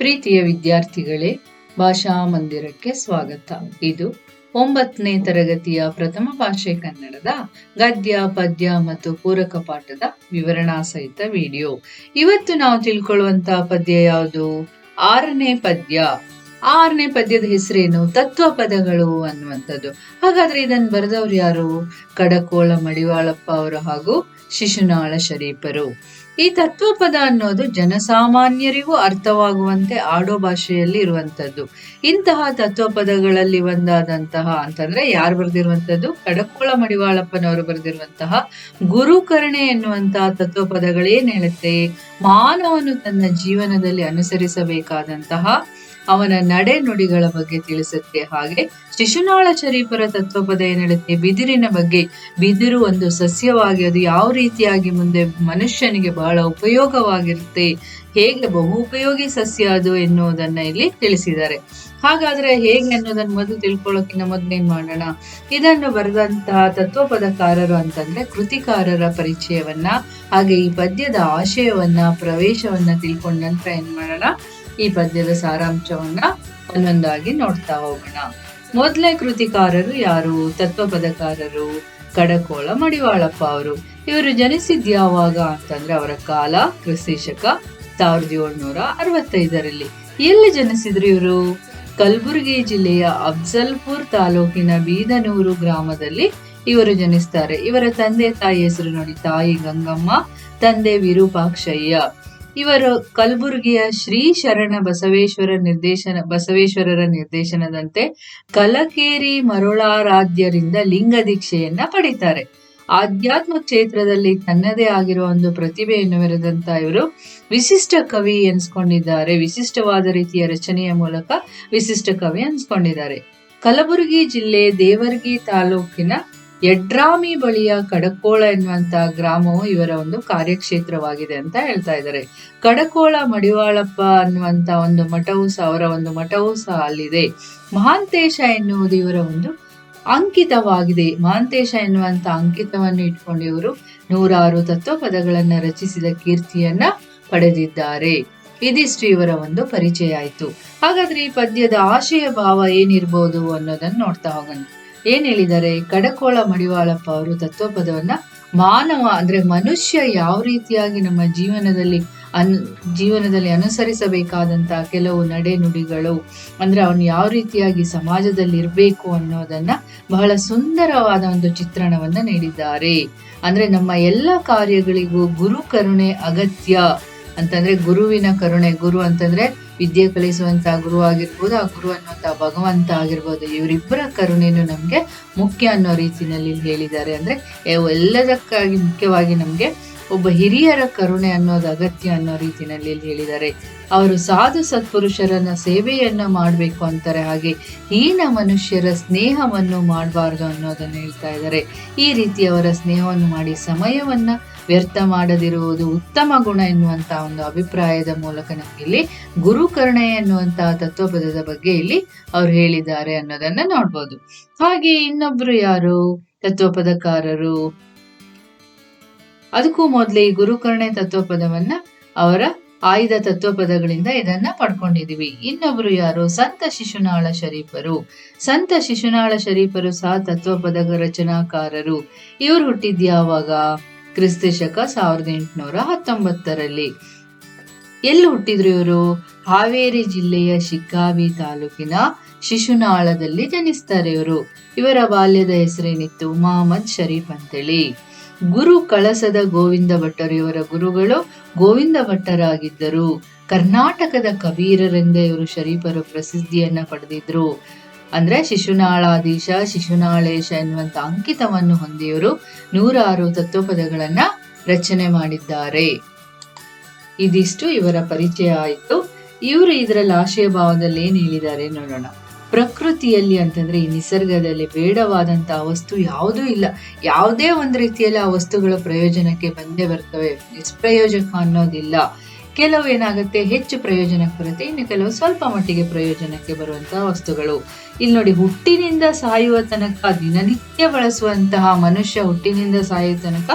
ಪ್ರೀತಿಯ ವಿದ್ಯಾರ್ಥಿಗಳೇ, ಭಾಷಾ ಮಂದಿರಕ್ಕೆ ಸ್ವಾಗತ. ಇದು ಒಂಬತ್ತನೇ ತರಗತಿಯ ಪ್ರಥಮ ಭಾಷೆ ಕನ್ನಡದ ಗದ್ಯ, ಪದ್ಯ ಮತ್ತು ಪೂರಕ ಪಾಠದ ವಿವರಣಾ ಸಹಿತ ವಿಡಿಯೋ. ಇವತ್ತು ನಾವು ತಿಳ್ಕೊಳ್ಳುವಂತ ಪದ್ಯ ಯಾವುದು? ಆರನೇ ಪದ್ಯ. ಆರನೇ ಪದ್ಯದ ಹೆಸರೇನು? ತತ್ವ ಪದಗಳು ಅನ್ನುವಂಥದ್ದು. ಹಾಗಾದ್ರೆ ಇದನ್ನು ಬರೆದವ್ರು ಯಾರು? ಕಡಕೋಳ ಮಡಿವಾಳಪ್ಪ ಅವರು ಹಾಗೂ ಶಿಶುನಾಳ ಶರೀಫರು. ಈ ತತ್ವಪದ ಅನ್ನೋದು ಜನಸಾಮಾನ್ಯರಿಗೂ ಅರ್ಥವಾಗುವಂತೆ ಆಡೋ ಭಾಷೆಯಲ್ಲಿ ಇರುವಂತದ್ದು ಇಂತಹ ತತ್ವಪದಗಳಲ್ಲಿ ಒಂದಾದಂತಹ ಅಂತಂದ್ರೆ ಯಾರು ಬರೆದಿರುವಂತದ್ದು ಕಡಕೋಳ ಮಡಿವಾಳಪ್ಪನವರು ಬರೆದಿರುವಂತಹ ಗುರುಕರಣೆ ಎನ್ನುವಂತಹ ತತ್ವಪದಗಳೇನ್ ಹೇಳುತ್ತೆ? ಮಾನವನು ತನ್ನ ಜೀವನದಲ್ಲಿ ಅನುಸರಿಸಬೇಕಾದಂತಹ ಅವನ ನಡೆ ನುಡಿಗಳ ಬಗ್ಗೆ ತಿಳಿಸುತ್ತೆ ಹಾಗೆ ಶಿಶುನಾಳ ಶರೀಫರ ತತ್ವಪದ ಏನ್ ಬಿದಿರಿನ ಬಗ್ಗೆ. ಬಿದಿರು ಒಂದು ಸಸ್ಯವಾಗಿ, ಅದು ಯಾವ ರೀತಿಯಾಗಿ ಮುಂದೆ ಮನುಷ್ಯನಿಗೆ ಬಹಳ ಉಪಯೋಗವಾಗಿರುತ್ತೆ? ಹೇಗೆ ಬಹು ಉಪಯೋಗಿ ಸಸ್ಯ ಅದು ಎನ್ನುವುದನ್ನ ಇಲ್ಲಿ ತಿಳಿಸಿದ್ದಾರೆ. ಹಾಗಾದ್ರೆ ಹೇಗೆ ಅನ್ನೋದನ್ನ ಮೊದಲು ತಿಳ್ಕೊಳ್ಳೋಕಿನ್ನ ಏನ್ ಮಾಡೋಣ? ಇದನ್ನು ಬರೆದಂತಹ ತತ್ವಪದಕಾರರು ಅಂತಂದ್ರೆ ಕೃತಿಕಾರರ ಪರಿಚಯವನ್ನ, ಹಾಗೆ ಈ ಪದ್ಯದ ಆಶಯವನ್ನ, ಪ್ರವೇಶವನ್ನ ತಿಳ್ಕೊಂಡ ನಂತರ ಏನ್ ಮಾಡೋಣ? ಈ ಪದ್ಯದ ಸಾರಾಂಶವನ್ನ ಒಂದೊಂದಾಗಿ ನೋಡ್ತಾ ಹೋಗೋಣ. ಮೊದಲನೇ ಕೃತಿಕಾರರು ಯಾರು? ತತ್ವಪದಕಾರರು? ಕಡಕೋಳ ಮಡಿವಾಳಪ್ಪ ಅವರು. ಇವರು ಜನಿಸಿದ ಯಾವಾಗ ಅಂತಂದ್ರೆ ಅವರ ಕಾಲ ಕ್ರಿಸ್ತಶಕ ಸಾವಿರದ ಏಳ್ನೂರ ಅರವತ್ತೈದರಲ್ಲಿ ಎಲ್ಲಿ ಜನಿಸಿದ್ರು ಇವರು? ಕಲಬುರಗಿ ಜಿಲ್ಲೆಯ ಅಫ್ಜಲ್ಪುರ್ ತಾಲೂಕಿನ ಬೀದನೂರು ಗ್ರಾಮದಲ್ಲಿ ಇವರು ಜನಿಸ್ತಾರೆ. ಇವರ ತಂದೆ ತಾಯಿ ಹೆಸರು ನೋಡಿ ತಾಯಿ ಗಂಗಮ್ಮ, ತಂದೆ ವಿರೂಪಾಕ್ಷಯ್ಯ. ಇವರು ಕಲಬುರಗಿಯ ಶ್ರೀ ಶರಣ ಬಸವೇಶ್ವರ ನಿರ್ದೇಶನ, ಬಸವೇಶ್ವರರ ನಿರ್ದೇಶನದಂತೆ ಕಲಕೇರಿ ಮರುಳಾರಾಧ್ಯರಿಂದ ಲಿಂಗ ದೀಕ್ಷೆಯನ್ನ ಪಡಿತಾರೆ. ಆಧ್ಯಾತ್ಮ ಕ್ಷೇತ್ರದಲ್ಲಿ ತನ್ನದೇ ಆಗಿರುವ ಒಂದು ಪ್ರತಿಭೆಯನ್ನು ಮೆರೆದಂತ ಇವರು ವಿಶಿಷ್ಟ ಕವಿ ಎನ್ಸ್ಕೊಂಡಿದ್ದಾರೆ. ವಿಶಿಷ್ಟವಾದ ರೀತಿಯ ರಚನೆಯ ಮೂಲಕ ವಿಶಿಷ್ಟ ಕವಿ ಅನ್ಸ್ಕೊಂಡಿದ್ದಾರೆ ಕಲಬುರಗಿ ಜಿಲ್ಲೆ ದೇವರ್ಗಿ ತಾಲೂಕಿನ ಯಡ್ರಾಮಿ ಬಳಿಯ ಕಡಕೋಳ ಎನ್ನುವಂತ ಗ್ರಾಮವು ಇವರ ಒಂದು ಕಾರ್ಯಕ್ಷೇತ್ರವಾಗಿದೆ ಅಂತ ಹೇಳ್ತಾ ಇದ್ದಾರೆ. ಕಡಕೋಳ ಮಡಿವಾಳಪ್ಪ ಅನ್ನುವಂತ ಒಂದು ಮಠವು ಸಹ, ಅವರ ಒಂದು ಮಠವು ಸಹ ಅಲ್ಲಿದೆ. ಮಹಾಂತೇಶ ಎನ್ನುವುದು ಇವರ ಒಂದು ಅಂಕಿತವಾಗಿದೆ. ಮಹಾಂತೇಶ ಎನ್ನುವಂತ ಅಂಕಿತವನ್ನು ಇಟ್ಕೊಂಡು ಇವರು ನೂರಾರು ತತ್ವ ಪದಗಳನ್ನ ರಚಿಸಿದ ಕೀರ್ತಿಯನ್ನ ಪಡೆದಿದ್ದಾರೆ. ಇದಿಷ್ಟು ಇವರ ಒಂದು ಪರಿಚಯ ಆಯ್ತು. ಹಾಗಾದ್ರೆ ಈ ಪದ್ಯದ ಆಶಯ ಭಾವ ಏನಿರ್ಬೋದು ಅನ್ನೋದನ್ನ ನೋಡ್ತಾ ಹೋಗೋಣ. ಏನ್ ಹೇಳಿದ್ದಾರೆ? ಕಡಕೋಳ ಮಡಿವಾಳಪ್ಪ ಅವರು ತತ್ವಪದವನ್ನ ಮಾನವ ಅಂದ್ರೆ ಮನುಷ್ಯ ಯಾವ ರೀತಿಯಾಗಿ ನಮ್ಮ ಜೀವನದಲ್ಲಿ ಅನ್, ಜೀವನದಲ್ಲಿ ಅನುಸರಿಸಬೇಕಾದಂತಹ ಕೆಲವು ನಡೆ ನುಡಿಗಳು ಅಂದ್ರೆ ಅವನು ಯಾವ ರೀತಿಯಾಗಿ ಸಮಾಜದಲ್ಲಿ ಇರಬೇಕು ಅನ್ನೋದನ್ನ ಬಹಳ ಸುಂದರವಾದ ಒಂದು ಚಿತ್ರಣವನ್ನ ನೀಡಿದ್ದಾರೆ. ಅಂದ್ರೆ ನಮ್ಮ ಎಲ್ಲ ಕಾರ್ಯಗಳಿಗೂ ಗುರು ಕರುಣೆ ಅಗತ್ಯ. ಅಂತಂದ್ರೆ ಗುರುವಿನ ಕರುಣೆ, ಗುರು ಅಂತಂದ್ರೆ ವಿದ್ಯೆ ಕಲಿಸುವಂತ ಗುರು ಆಗಿರ್ಬೋದು, ಆ ಗುರು ಅನ್ನುವಂತ ಭಗವಂತ ಆಗಿರ್ಬೋದು, ಇವರಿಬ್ಬರ ಕರುಣೆಯನ್ನು ನಮಗೆ ಮುಖ್ಯ ಅನ್ನೋ ರೀತಿಯಲ್ಲಿ ಹೇಳಿದ್ದಾರೆ. ಅಂದ್ರೆ ಎಲ್ಲದಕ್ಕಾಗಿ ಮುಖ್ಯವಾಗಿ ನಮ್ಗೆ ಒಬ್ಬ ಹಿರಿಯರ ಕರುಣೆ ಅನ್ನೋದು ಅಗತ್ಯ ಅನ್ನೋ ರೀತಿಯಲ್ಲಿ ಹೇಳಿದ್ದಾರೆ. ಅವರು ಸಾಧು ಸತ್ಪುರುಷರನ್ನ ಸೇವೆಯನ್ನ ಮಾಡಬೇಕು ಅಂತಾರೆ. ಹಾಗೆ ಹೀನ ಮನುಷ್ಯರ ಸ್ನೇಹವನ್ನು ಮಾಡಬಾರ್ದು ಅನ್ನೋದನ್ನ ಹೇಳ್ತಾ ಇದ್ದಾರೆ. ಈ ರೀತಿ ಅವರ ಸ್ನೇಹವನ್ನು ಮಾಡಿ ಸಮಯವನ್ನ ವ್ಯರ್ಥ ಮಾಡದಿರುವುದು ಉತ್ತಮ ಗುಣ ಎನ್ನುವಂತಹ ಒಂದು ಅಭಿಪ್ರಾಯದ ಮೂಲಕ ನಮ್ಗೆ ಇಲ್ಲಿ ಗುರುಕರ್ಣೆ ಎನ್ನುವಂತಹ ತತ್ವಪದದ ಬಗ್ಗೆ ಇಲ್ಲಿ ಅವ್ರು ಹೇಳಿದ್ದಾರೆ ಅನ್ನೋದನ್ನ ನೋಡ್ಬೋದು. ಹಾಗೆ ಇನ್ನೊಬ್ರು ಯಾರು? ತತ್ವಪದಕಾರರು. ಅದಕ್ಕೂ ಮೊದಲೇ ಈ ಗುರುಕರ್ಣೆ ತತ್ವಪದವನ್ನ ಅವರ ಆಯ್ದ ತತ್ವಪದಗಳಿಂದ ಇದನ್ನ ಪಡ್ಕೊಂಡಿದೀವಿ. ಇನ್ನೊಬ್ರು ಯಾರು? ಸಂತ ಶಿಶುನಾಳ ಶರೀಫರು. ಸಂತ ಶಿಶುನಾಳ ಶರೀಫರು ಸಹ ತತ್ವಪದ ರಚನಾಕಾರರು. ಇವ್ರು ಹುಟ್ಟಿದ್ ಯಾವಾಗ ಕ್ರಿಸ್ತ ಶಕ ಸಾವಿರದ ಎಂಟುನೂರ ಹತ್ತೊಂಬತ್ತರಲ್ಲಿ. ಎಲ್ಲಿ ಹುಟ್ಟಿದ್ರು ಇವರು? ಹಾವೇರಿ ಜಿಲ್ಲೆಯ ಶಿಗ್ಗಾವಿ ತಾಲೂಕಿನ ಶಿಶುನಾಳದಲ್ಲಿ ಜನಿಸ್ತಾರೆ ಇವರು. ಇವರ ಬಾಲ್ಯದ ಹೆಸರೇನಿತ್ತು ಮಹಮ್ಮದ್ ಶರೀಫ್ ಅಂತೇಳಿ. ಗುರು ಕಳಸದ ಗೋವಿಂದ ಭಟ್ಟರು ಇವರ ಗುರುಗಳು ಗೋವಿಂದ ಭಟ್ಟರಾಗಿದ್ದರು. ಕರ್ನಾಟಕದ ಕಬೀರರೆಂದೇ ಇವರು ಶರೀಫರು ಪ್ರಸಿದ್ಧಿಯನ್ನ ಪಡೆದಿದ್ರು. ಅಂದ್ರೆ ಶಿಶುನಾಳಾಧೀಶ, ಶಿಶುನಾಳೇಶ ಎನ್ನುವಂತ ಅಂಕಿತವನ್ನು ಹೊಂದಿಯವರು ನೂರಾರು ತತ್ವಪದಗಳನ್ನ ರಚನೆ ಮಾಡಿದ್ದಾರೆ. ಇದಿಷ್ಟು ಇವರ ಪರಿಚಯ ಆಯಿತು. ಇವರು ಇದರಲ್ಲಿ ಆಶಯ ಭಾವದಲ್ಲಿ ಏನ್ ಹೇಳಿದ್ದಾರೆ ನೋಡೋಣ. ಪ್ರಕೃತಿಯಲ್ಲಿ ಅಂತಂದ್ರೆ ಈ ನಿಸರ್ಗದಲ್ಲಿ ಬೇಡವಾದಂತ ವಸ್ತು ಯಾವುದೂ ಇಲ್ಲ. ಯಾವುದೇ ಒಂದು ರೀತಿಯಲ್ಲಿ ಆ ವಸ್ತುಗಳ ಪ್ರಯೋಜನಕ್ಕೆ ಬಂದೇ ಬರ್ತವೆ. ನಿಷ್ಪ್ರಯೋಜಕ ಅನ್ನೋದಿಲ್ಲ. ಕೆಲವು ಏನಾಗುತ್ತೆ ಹೆಚ್ಚು ಪ್ರಯೋಜನಕ್ಕೆ ಬರುತ್ತೆ ಇನ್ನು ಕೆಲವು ಸ್ವಲ್ಪ ಮಟ್ಟಿಗೆ ಪ್ರಯೋಜನಕ್ಕೆ ಬರುವಂತಹ ವಸ್ತುಗಳು. ಇಲ್ಲಿ ನೋಡಿ, ಹುಟ್ಟಿನಿಂದ ಸಾಯುವ ತನಕ, ದಿನನಿತ್ಯ ಬಳಸುವಂತಹ ಮನುಷ್ಯ ಹುಟ್ಟಿನಿಂದ ಸಾಯುವ ತನಕ,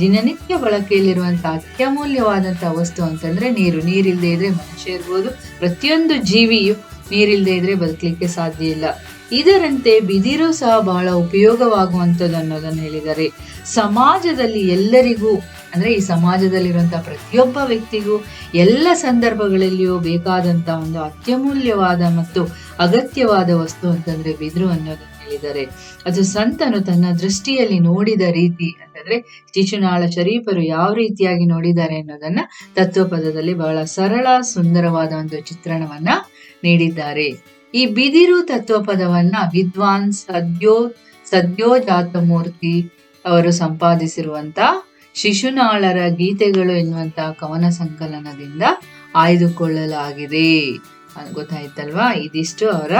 ದಿನನಿತ್ಯ ಬಳಕೆಯಲ್ಲಿರುವಂತಹ ಅತ್ಯಮೂಲ್ಯವಾದಂತಹ ವಸ್ತು ಅಂತಂದ್ರೆ ನೀರು. ನೀರಿಲ್ಲದೆ ಇದ್ರೆ ಮನುಷ್ಯ ಇರ್ಬೋದು. ಪ್ರತಿಯೊಂದು ಜೀವಿಯು ನೀರಿಲ್ಲದೆ ಇದ್ರೆ ಬದುಕಲಿಕ್ಕೆ ಸಾಧ್ಯ ಇಲ್ಲ. ಇದರಂತೆ ಬಿದಿರು ಸಹ ಬಹಳ ಉಪಯೋಗವಾಗುವಂಥದ್ದು ಅನ್ನೋದನ್ನು ಹೇಳಿದ್ದಾರೆ. ಸಮಾಜದಲ್ಲಿ ಎಲ್ಲರಿಗೂ ಅಂದ್ರೆ ಈ ಸಮಾಜದಲ್ಲಿರುವಂಥ ಪ್ರತಿಯೊಬ್ಬ ವ್ಯಕ್ತಿಗೂ ಎಲ್ಲ ಸಂದರ್ಭಗಳಲ್ಲಿಯೂ ಬೇಕಾದಂಥ ಒಂದು ಅತ್ಯಮೂಲ್ಯವಾದ ಮತ್ತು ಅಗತ್ಯವಾದ ವಸ್ತು ಅಂತಂದ್ರೆ ಬಿದಿರು ಅನ್ನೋದನ್ನು ಹೇಳಿದ್ದಾರೆ. ಅದು ಸಂತನು ತನ್ನ ದೃಷ್ಟಿಯಲ್ಲಿ ನೋಡಿದ ರೀತಿ ಅಂತಂದ್ರೆ ಶಿಶುನಾಳ ಶರೀಫರು ಯಾವ ರೀತಿಯಾಗಿ ನೋಡಿದ್ದಾರೆ ಅನ್ನೋದನ್ನ ತತ್ವಪದದಲ್ಲಿ ಬಹಳ ಸರಳ ಸುಂದರವಾದ ಒಂದು ಚಿತ್ರಣವನ್ನ ನೀಡಿದ್ದಾರೆ. ಈ ಬಿದಿರು ತತ್ವಪದವನ್ನ ವಿದ್ವಾನ್ ಸದ್ಯೋ ಸದ್ಯೋಜಾತ ಮೂರ್ತಿ ಅವರು ಸಂಪಾದಿಸಿರುವಂತ ಶಿಶುನಾಳರ ಗೀತೆಗಳು ಎನ್ನುವಂತಹ ಕವನ ಸಂಕಲನದಿಂದ ಆಯ್ದುಕೊಳ್ಳಲಾಗಿದೆ. ಗೊತ್ತಾಯ್ತಲ್ವಾ? ಇದಿಷ್ಟು ಅವರ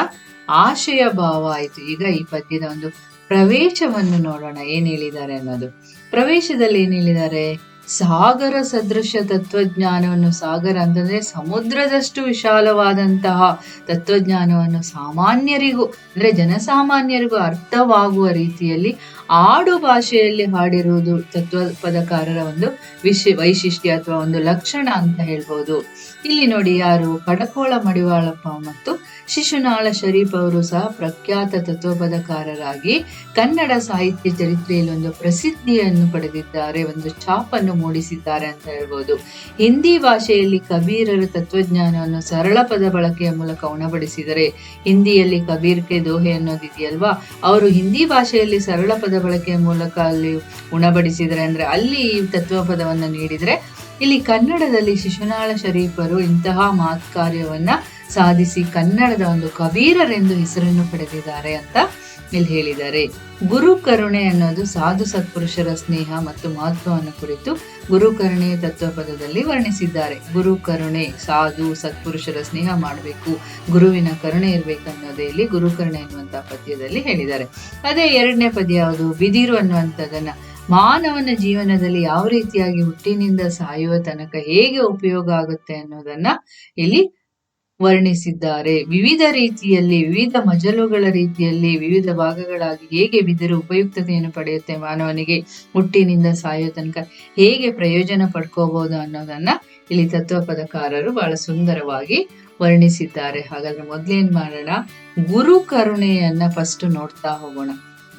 ಆಶಯ ಭಾವ ಆಯ್ತು. ಈಗ ಈ ಪದ್ಯದ ಒಂದು ಪ್ರವೇಶವನ್ನು ನೋಡೋಣ. ಏನ್ ಹೇಳಿದ್ದಾರೆ ಅನ್ನೋದು. ಪ್ರವೇಶದಲ್ಲಿ ಏನ್ ಹೇಳಿದ್ದಾರೆ? ಸಾಗರ ಸದೃಶ ತತ್ವಜ್ಞಾನವನ್ನು ಸಾಗರ ಅಂತಂದ್ರೆ ಸಮುದ್ರದಷ್ಟು ವಿಶಾಲವಾದಂತಹ ತತ್ವಜ್ಞಾನವನ್ನು ಸಾಮಾನ್ಯರಿಗೂ, ಅಂದ್ರೆ ಜನಸಾಮಾನ್ಯರಿಗೂ ಅರ್ಥವಾಗುವ ರೀತಿಯಲ್ಲಿ ಆಡು ಭಾಷೆಯಲ್ಲಿ ಹಾಡಿರುವುದು ತತ್ವ ಪದಕಾರರ ಒಂದು ವಿಶಿ, ವೈಶಿಷ್ಟ್ಯ ಅಥವಾ ಒಂದು ಲಕ್ಷಣ ಅಂತ ಹೇಳ್ಬೋದು. ಇಲ್ಲಿ ನೋಡಿ ಯಾರು ಕಡಕೋಳ ಮಡಿವಾಳಪ್ಪ ಮತ್ತು ಶಿಶುನಾಳ ಶರೀಫ್ ಅವರು ಸಹ ಪ್ರಖ್ಯಾತ ತತ್ವಪದಕಾರರಾಗಿ ಕನ್ನಡ ಸಾಹಿತ್ಯ ಚರಿತ್ರೆಯಲ್ಲಿ ಒಂದು ಪ್ರಸಿದ್ಧಿಯನ್ನು ಪಡೆದಿದ್ದಾರೆ, ಒಂದು ಛಾಪನ್ನು ಮೂಡಿಸಿದ್ದಾರೆ ಅಂತ ಹೇಳ್ಬೋದು. ಹಿಂದಿ ಭಾಷೆಯಲ್ಲಿ ಕಬೀರರ ತತ್ವಜ್ಞಾನವನ್ನು ಸರಳ ಪದ ಬಳಕೆಯ ಮೂಲಕ ಉಣಬಡಿಸಿದರೆ ಹಿಂದಿಯಲ್ಲಿ ಕಬೀರ್ ಕೆ ದೋಹೆ ಅನ್ನೋದಿದೆಯಲ್ವಾ? ಅವರು ಹಿಂದಿ ಭಾಷೆಯಲ್ಲಿ ಸರಳ ಪದ ಬಳಕೆಯ ಮೂಲಕ ಅಲ್ಲಿ ಉಣಬಡಿಸಿದರೆ ಅಂದ್ರೆ ಅಲ್ಲಿ ಈ ತತ್ವಪದವನ್ನು ನೀಡಿದರೆ ಇಲ್ಲಿ ಕನ್ನಡದಲ್ಲಿ ಶಿಶುನಾಳ ಶರೀಫರು ಇಂತಹ ಮಾತ್ ಕಾರ್ಯವನ್ನ ಸಾಧಿಸಿ ಕನ್ನಡದ ಒಂದು ಕಬೀರರೆಂದು ಹೆಸರನ್ನು ಪಡೆದಿದ್ದಾರೆ ಅಂತ ಇಲ್ಲಿ ಹೇಳಿದ್ದಾರೆ. ಗುರು ಕರುಣೆ ಅನ್ನೋದು ಸಾಧು ಸತ್ಪುರುಷರ ಸ್ನೇಹ ಮತ್ತು ಮಹತ್ವವನ್ನು ಕುರಿತು ಗುರು ಕರುಣೆ ತತ್ವಪದದಲ್ಲಿ ವರ್ಣಿಸಿದ್ದಾರೆ. ಗುರು ಕರುಣೆ ಸಾಧು, ಸತ್ಪುರುಷರ ಸ್ನೇಹ ಮಾಡಬೇಕು. ಗುರುವಿನ ಕರುಣೆ ಇರಬೇಕನ್ನೋದೇ ಇಲ್ಲಿ ಗುರುಕರುಣೆ ಕರುಣೆ ಎನ್ನುವಂತಹ ಪದ್ಯದಲ್ಲಿ ಹೇಳಿದ್ದಾರೆ. ಅದೇ ಎರಡನೇ ಪದ್ಯ ಯಾವುದು? ಬಿದಿರು ಅನ್ನುವಂಥದ್ದನ್ನ ಮಾನವನ ಜೀವನದಲ್ಲಿ ಯಾವ ರೀತಿಯಾಗಿ ಹುಟ್ಟಿನಿಂದ ಸಾಯುವ ತನಕ ಹೇಗೆ ಉಪಯೋಗ ಆಗುತ್ತೆ ಅನ್ನೋದನ್ನ ಇಲ್ಲಿ ವರ್ಣಿಸಿದ್ದಾರೆ. ವಿವಿಧ ರೀತಿಯಲ್ಲಿ, ವಿವಿಧ ಮಜಲುಗಳ ರೀತಿಯಲ್ಲಿ, ವಿವಿಧ ಭಾಗಗಳಾಗಿ ಹೇಗೆ ಬಿದಿರು ಉಪಯುಕ್ತತೆಯನ್ನು ಪಡೆಯುತ್ತೆ ಮಾನವನಿಗೆ ಹುಟ್ಟಿನಿಂದ ಸಾಯೋ ತನಕ ಹೇಗೆ ಪ್ರಯೋಜನ ಪಡ್ಕೋಬಹುದು ಅನ್ನೋದನ್ನ ಇಲ್ಲಿ ತತ್ವಪದಕಾರರು ಬಹಳ ಸುಂದರವಾಗಿ ವರ್ಣಿಸಿದ್ದಾರೆ. ಹಾಗಾದ್ರೆ ಮೊದ್ಲೇನ್ ಮಾಡೋಣ? ಗುರು ಕರುಣೆಯನ್ನ ಫಸ್ಟ್ ನೋಡ್ತಾ ಹೋಗೋಣ.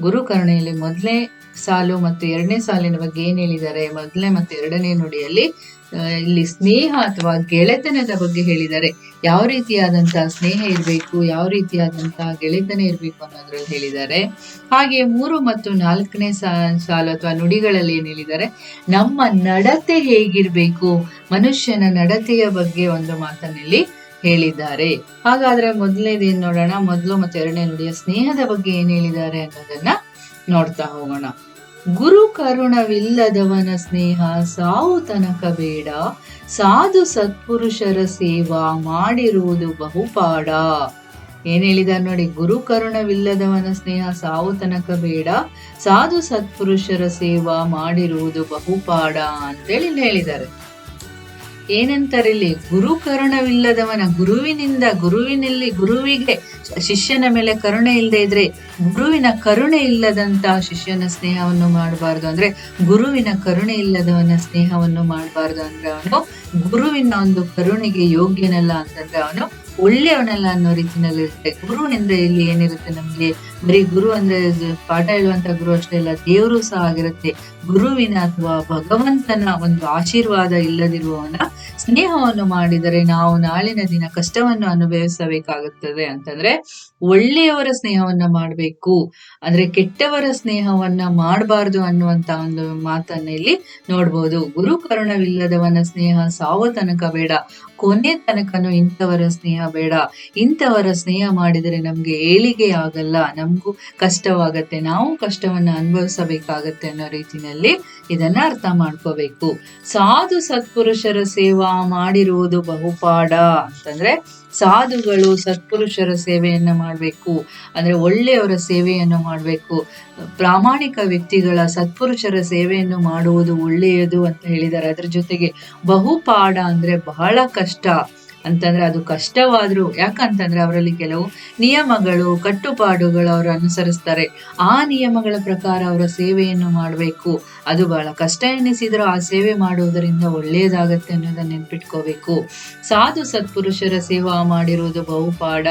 ಗುರು ಕರುಣೆಯಲ್ಲಿ ಮೊದಲನೇ ಸಾಲು ಮತ್ತು ಎರಡನೇ ಸಾಲಿನ ಬಗ್ಗೆ ಏನ್ ಹೇಳಿದ್ದಾರೆ? ಮೊದಲನೇ ಮತ್ತು ಎರಡನೇ ನುಡಿಯಲ್ಲಿ ಇಲ್ಲಿ ಸ್ನೇಹ ಅಥವಾ ಗೆಳೆತನದ ಬಗ್ಗೆ ಹೇಳಿದ್ದಾರೆ. ಯಾವ ರೀತಿಯಾದಂತಹ ಸ್ನೇಹ ಇರಬೇಕು, ಯಾವ ರೀತಿಯಾದಂತಹ ಗೆಳೆತನ ಇರಬೇಕು ಅನ್ನೋದ್ರಲ್ಲಿ ಹೇಳಿದ್ದಾರೆ. ಹಾಗೆ ಮೂರು ಮತ್ತು ನಾಲ್ಕನೇ ಸಾಲು ಅಥವಾ ನುಡಿಗಳಲ್ಲಿ ಏನ್ ಹೇಳಿದ್ದಾರೆ? ನಮ್ಮ ನಡತೆ ಹೇಗಿರ್ಬೇಕು? ಮನುಷ್ಯನ ನಡತೆಯ ಬಗ್ಗೆ ಒಂದು ಮಾತನಲ್ಲಿ ಹೇಳಿದ್ದಾರೆ. ಹಾಗಾದ್ರೆ ಮೊದಲನೇದೇನ್ ನೋಡೋಣ? ಮೊದಲು ಮತ್ತೆ ಎರಡನೇ ನುಡಿಯ ಸ್ನೇಹದ ಬಗ್ಗೆ ಏನ್ ಹೇಳಿದ್ದಾರೆ ಅನ್ನೋದನ್ನ ನೋಡ್ತಾ ಹೋಗೋಣ. ಗುರು ಕರುಣವಿಲ್ಲದವನ ಸ್ನೇಹ ಸಾವು ತನಕ ಬೇಡ. ಸಾಧು ಸತ್ಪುರುಷರ ಸೇವಾ ಮಾಡಿರುವುದು ಬಹುಪಾಡ. ಏನ್ ಹೇಳಿದಾರೆ ನೋಡಿ, ಗುರು ಕರುಣವಿಲ್ಲದವನ ಸ್ನೇಹ ಸಾವು ತನಕ ಬೇಡ. ಸಾಧು ಸತ್ಪುರುಷರ ಸೇವಾ ಮಾಡಿರುವುದು ಬಹುಪಾಡ ಅಂತೇಳಿ ಹೇಳಿದ್ದಾರೆ ಏನಂತಾರೆ ಇಲ್ಲಿ ಗುರು ಕರುಣವಿಲ್ಲದವನ ಗುರುವಿನಿಂದ, ಗುರುವಿನಲ್ಲಿ, ಗುರುವಿಗೆ ಶಿಷ್ಯನ ಮೇಲೆ ಕರುಣೆ ಇಲ್ಲದೆ ಇದ್ರೆ ಗುರುವಿನ ಕರುಣೆ ಇಲ್ಲದಂತ ಶಿಷ್ಯನ ಸ್ನೇಹವನ್ನು ಮಾಡಬಾರ್ದು ಅಂದ್ರೆ ಗುರುವಿನ ಕರುಣೆ ಇಲ್ಲದವನ ಸ್ನೇಹವನ್ನು ಮಾಡಬಾರ್ದು ಅಂದ್ರೆ ಅವನು ಗುರುವಿನ ಒಂದು ಕರುಣೆಗೆ ಯೋಗ್ಯನಲ್ಲ ಅಂತಂದ್ರೆ ಅವನು ಒಳ್ಳೆಯವನಲ್ಲ ಅನ್ನೋ ರೀತಿನಲ್ಲಿ ಇರುತ್ತೆ. ಗುರು ಅಂದ್ರೆ ಇಲ್ಲಿ ಏನಿರುತ್ತೆ ನಮ್ಗೆ? ಬರೀ ಗುರು ಅಂದ್ರೆ ಪಾಠ ಹೇಳುವಂತ ಗುರು ಅಷ್ಟೇ ಅಲ್ಲ, ದೇವರು ಸಹ ಆಗಿರುತ್ತೆ. ಗುರುವಿನ ಅಥವಾ ಭಗವಂತನ ಒಂದು ಆಶೀರ್ವಾದ ಇಲ್ಲದಿರುವವನ ಸ್ನೇಹವನ್ನು ಮಾಡಿದರೆ ನಾವು ನಾಳಿನ ದಿನ ಕಷ್ಟವನ್ನು ಅನುಭವಿಸಬೇಕಾಗುತ್ತದೆ ಅಂತಂದ್ರೆ ಒಳ್ಳೆಯವರ ಸ್ನೇಹವನ್ನ ಮಾಡಬೇಕು. ಅಂದ್ರೆ ಕೆಟ್ಟವರ ಸ್ನೇಹವನ್ನ ಮಾಡಬಾರ್ದು ಅನ್ನುವಂತ ಒಂದು ಮಾತನ್ನ ಇಲ್ಲಿ ನೋಡ್ಬೋದು. ಗುರು ಕರುಣವಿಲ್ಲದವನ ಸ್ನೇಹ ಸಾವು ತನಕ ಬೇಡ. ಕೊನೆ ತನಕನು ಇಂಥವರ ಸ್ನೇಹ ಬೇಡ. ಇಂಥವರ ಸ್ನೇಹ ಮಾಡಿದರೆ ನಮ್ಗೆ ಏಳಿಗೆ ಆಗಲ್ಲ. ನಮಗೂ ಕಷ್ಟವಾಗತ್ತೆ. ನಾವು ಕಷ್ಟವನ್ನ ಅನುಭವಿಸಬೇಕಾಗತ್ತೆ ಅನ್ನೋ ರೀತಿನಲ್ಲಿ ಇದನ್ನ ಅರ್ಥ ಮಾಡ್ಕೋಬೇಕು. ಸಾಧು ಸತ್ಪುರುಷರ ಸೇವಾ ಮಾಡಿರುವುದು ಬಹುಪಾಡ ಅಂತಂದ್ರೆ ಸಾಧುಗಳು ಸತ್ಪುರುಷರ ಸೇವೆಯನ್ನು ಮಾಡಬೇಕು, ಅಂದ್ರೆ ಒಳ್ಳೆಯವರ ಸೇವೆಯನ್ನು ಮಾಡಬೇಕು. ಪ್ರಾಮಾಣಿಕ ವ್ಯಕ್ತಿಗಳ ಸತ್ಪುರುಷರ ಸೇವೆಯನ್ನು ಮಾಡುವುದು ಒಳ್ಳೆಯದು ಅಂತ ಹೇಳಿದ್ದಾರೆ. ಅದ್ರ ಜೊತೆಗೆ ಬಹುಪಾಡ ಅಂದ್ರೆ ಬಹಳ ಕಷ್ಟ. ಅಂತಂದ್ರೆ ಅದು ಕಷ್ಟವಾದರೂ, ಯಾಕಂತಂದ್ರೆ ಅವರಲ್ಲಿ ಕೆಲವು ನಿಯಮಗಳು, ಕಟ್ಟುಪಾಡುಗಳು ಅವರು ಅನುಸರಿಸ್ತಾರೆ. ಆ ನಿಯಮಗಳ ಪ್ರಕಾರ ಅವರ ಸೇವೆಯನ್ನು ಮಾಡಬೇಕು. ಅದು ಬಹಳ ಕಷ್ಟ ಎನಿಸಿದ್ರು ಆ ಸೇವೆ ಮಾಡುವುದರಿಂದ ಒಳ್ಳೆಯದಾಗತ್ತೆ ಅನ್ನೋದನ್ನ ನೆನ್ಪಿಟ್ಕೋಬೇಕು. ಸಾಧು ಸತ್ಪುರುಷರ ಸೇವಾ ಮಾಡಿರುವುದು ಬಹುಪಾಡ.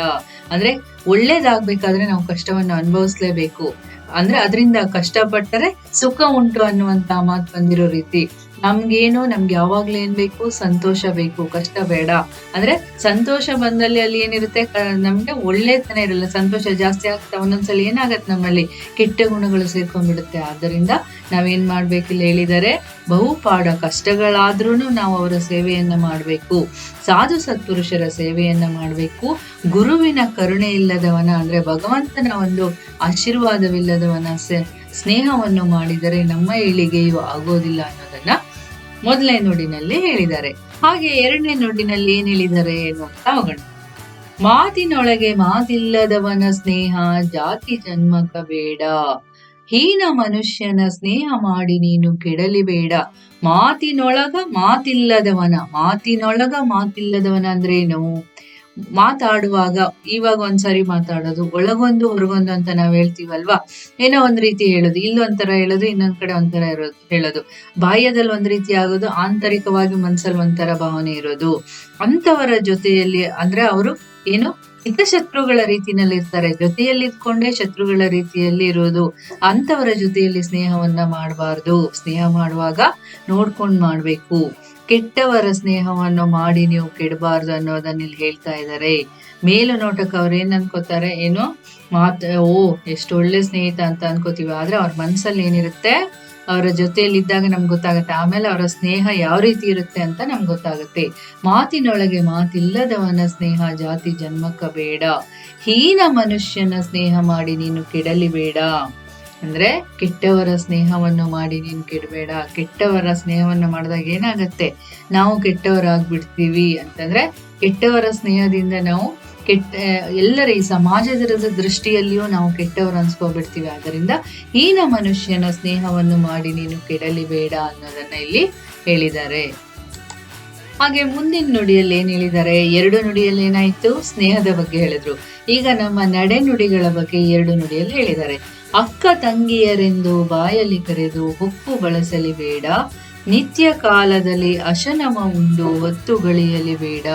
ಅಂದ್ರೆ ಒಳ್ಳೇದಾಗ್ಬೇಕಾದ್ರೆ ನಾವು ಕಷ್ಟವನ್ನು ಅನುಭವಿಸ್ಲೇಬೇಕು. ಅಂದ್ರೆ ಅದರಿಂದ ಕಷ್ಟಪಟ್ಟರೆ ಸುಖ ಉಂಟು ಅನ್ನುವಂತ ಮಾತು ಬಂದಿರೋ ರೀತಿ. ನಮ್ಗೇನು, ನಮ್ಗೆ ಯಾವಾಗ್ಲೂ ಏನ್ ಬೇಕು? ಸಂತೋಷ ಬೇಕು, ಕಷ್ಟ ಬೇಡ. ಅಂದ್ರೆ ಸಂತೋಷ ಬಂದಲ್ಲಿ ಅಲ್ಲಿ ಏನಿರುತ್ತೆ? ನಮ್ಗೆ ಒಳ್ಳೆತನ ಇರಲ್ಲ. ಸಂತೋಷ ಜಾಸ್ತಿ ಆಗ್ತಾ ಒಂದೊಂದ್ಸಲ ಏನಾಗತ್ತೆ ನಮ್ಮಲ್ಲಿ? ಕೆಟ್ಟ ಗುಣಗಳು ಸೇರ್ಕೊಂಡ್ಬಿಡುತ್ತೆ. ಆದ್ದರಿಂದ ನಾವೇನ್ ಮಾಡ್ಬೇಕಿಲ್ಲ ಹೇಳಿದರೆ, ಬಹುಪಾಡ ಕಷ್ಟಗಳಾದ್ರೂ ನಾವು ಅವರ ಸೇವೆಯನ್ನ ಮಾಡಬೇಕು. ಸಾಧು ಸತ್ಪುರುಷರ ಸೇವೆಯನ್ನ ಮಾಡಬೇಕು. ಗುರುವಿನ ಕರುಣೆ ಇಲ್ಲದವನ, ಅಂದ್ರೆ ಭಗವಂತನ ಒಂದು ಆಶೀರ್ವಾದವಿಲ್ಲದವನ ಸೆ- ಸ್ನೇಹವನ್ನು ಮಾಡಿದರೆ ನಮ್ಮ ಏಳಿಗೆಯು ಆಗೋದಿಲ್ಲ ಅನ್ನೋದನ್ನ ಮೊದಲನೇ ನುಡಿನಲ್ಲಿ ಹೇಳಿದ್ದಾರೆ. ಹಾಗೆ ಎರಡನೇ ನುಡಿನಲ್ಲಿ ಏನ್ ಹೇಳಿದ್ದಾರೆ ನೋಡ್ತಾ ಹೋಗೋಣ. ಮಾತಿನೊಳಗೆ ಮಾತಿಲ್ಲದವನ ಸ್ನೇಹ ಜಾತಿ ಜನ್ಮಕ ಬೇಡ. ಹೀನ ಮನುಷ್ಯನ ಸ್ನೇಹ ಮಾಡಿ ನೀನು ಕೆಡಲಿ ಬೇಡ. ಮಾತಿನೊಳಗ ಮಾತಿಲ್ಲದವನ ಮಾತಿನೊಳಗ ಮಾತಿಲ್ಲದವನ ಅಂದ್ರೇನು? ಮಾತಾಡುವಾಗ ಇವಾಗ ಒಂದ್ಸರಿ ಮಾತಾಡೋದು, ಒಳಗೊಂದು, ಹೊರಗೊಂದು ಅಂತ ನಾವ್ ಹೇಳ್ತೀವಲ್ವಾ? ಏನೋ ಒಂದ್ ರೀತಿ ಹೇಳೋದು ಇಲ್ಲೊಂಥರ ಹೇಳೋದು, ಇನ್ನೊಂದ್ ಕಡೆ ಒಂಥರ ಇರೋದು ಹೇಳೋದು. ಬಾಹ್ಯದಲ್ಲಿ ಒಂದ್ ರೀತಿ ಆಗೋದು, ಆಂತರಿಕವಾಗಿ ಮನ್ಸಲ್ಲಿ ಒಂಥರ ಭಾವನೆ ಇರೋದು. ಅಂತವರ ಜೊತೆಯಲ್ಲಿ ಅಂದ್ರೆ ಅವರು ಏನು? ಹಿತಶತ್ರುಗಳ ರೀತಿನಲ್ಲಿ ಇರ್ತಾರೆ. ಜೊತೆಯಲ್ಲಿ ಇದ್ಕೊಂಡೇ ಶತ್ರುಗಳ ರೀತಿಯಲ್ಲಿ ಇರೋದು. ಅಂತವರ ಜೊತೆಯಲ್ಲಿ ಸ್ನೇಹವನ್ನ ಮಾಡಬಾರ್ದು. ಸ್ನೇಹ ಮಾಡುವಾಗ ನೋಡ್ಕೊಂಡ್ ಮಾಡ್ಬೇಕು. ಕೆಟ್ಟವರ ಸ್ನೇಹವನ್ನು ಮಾಡಿ ನೀವು ಕೆಡಬಾರ್ದು ಅನ್ನೋದನ್ನ ಇಲ್ಲಿ ಹೇಳ್ತಾ ಇದ್ದಾರೆ ಮೇಲು ನೋಟಕ್ಕೆ ಅವ್ರು ಏನ್ ಅನ್ಕೋತಾರೆ? ಏನು? ಮಾತ್ ಓ, ಎಷ್ಟು ಒಳ್ಳೆ ಸ್ನೇಹಿತ ಅಂತ ಅನ್ಕೋತೀವಿ. ಆದ್ರೆ ಅವ್ರ ಮನ್ಸಲ್ಲಿ ಏನಿರುತ್ತೆ? ಅವರ ಜೊತೆಯಲ್ಲಿ ಇದ್ದಾಗ ನಮ್ಗೆ ಗೊತ್ತಾಗುತ್ತೆ. ಆಮೇಲೆ ಅವರ ಸ್ನೇಹ ಯಾವ ರೀತಿ ಇರುತ್ತೆ ಅಂತ ನಮ್ಗೆ ಗೊತ್ತಾಗುತ್ತೆ. ಮಾತಿನೊಳಗೆ ಮಾತಿಲ್ಲದವನ ಸ್ನೇಹ ಜಾತಿ, ಜನ್ಮಕ್ಕ ಬೇಡ. ಹೀನ ಮನುಷ್ಯನ ಸ್ನೇಹ ಮಾಡಿ ನೀನು ಕೆಡಲಿ ಬೇಡ. ಅಂದ್ರೆ ಕೆಟ್ಟವರ ಸ್ನೇಹವನ್ನು ಮಾಡಿ ನೀನು ಕೆಡಬೇಡ. ಕೆಟ್ಟವರ ಸ್ನೇಹವನ್ನು ಮಾಡಿದಾಗ ಏನಾಗತ್ತೆ? ನಾವು ಕೆಟ್ಟವರಾಗ್ಬಿಡ್ತೀವಿ ಅಂತಂದ್ರೆ ಕೆಟ್ಟವರ ಸ್ನೇಹದಿಂದ ನಾವು ಕೆಟ್ಟ ಎಲ್ಲರ ಈ ಸಮಾಜದ ದೃಷ್ಟಿಯಲ್ಲಿಯೂ ನಾವು ಕೆಟ್ಟವರು ಅನ್ಸ್ಕೊಬಿಡ್ತೀವಿ. ಆದ್ದರಿಂದ ಹೀನ ಮನುಷ್ಯನ ಸ್ನೇಹವನ್ನು ಮಾಡಿ ನೀನು ಕೆಡಲಿ ಬೇಡ ಅನ್ನೋದನ್ನ ಇಲ್ಲಿ ಹೇಳಿದ್ದಾರೆ. ಹಾಗೆ ಮುಂದಿನ ನುಡಿಯಲ್ಲಿ ಏನ್ ಹೇಳಿದ್ದಾರೆ? ಎರಡು ನುಡಿಯಲ್ಲಿ ಏನಾಯ್ತು? ಸ್ನೇಹದ ಬಗ್ಗೆ ಹೇಳಿದ್ರು. ಈಗ ನಮ್ಮ ನಡೆ ನುಡಿಗಳ ಬಗ್ಗೆ ಎರಡು ನುಡಿಯಲ್ಲಿ ಹೇಳಿದ್ದಾರೆ. ಅಕ್ಕ ತಂಗಿಯರೆಂದು ಬಾಯಲ್ಲಿ ಕರೆದು ಹೊಕ್ಕು ಬಳಸಲಿ ಬೇಡ. ನಿತ್ಯ ಕಾಲದಲ್ಲಿ ಅಶನಮ ಉಂಡು ಹೊತ್ತುಗಳಿಯಲಿ ಬೇಡ.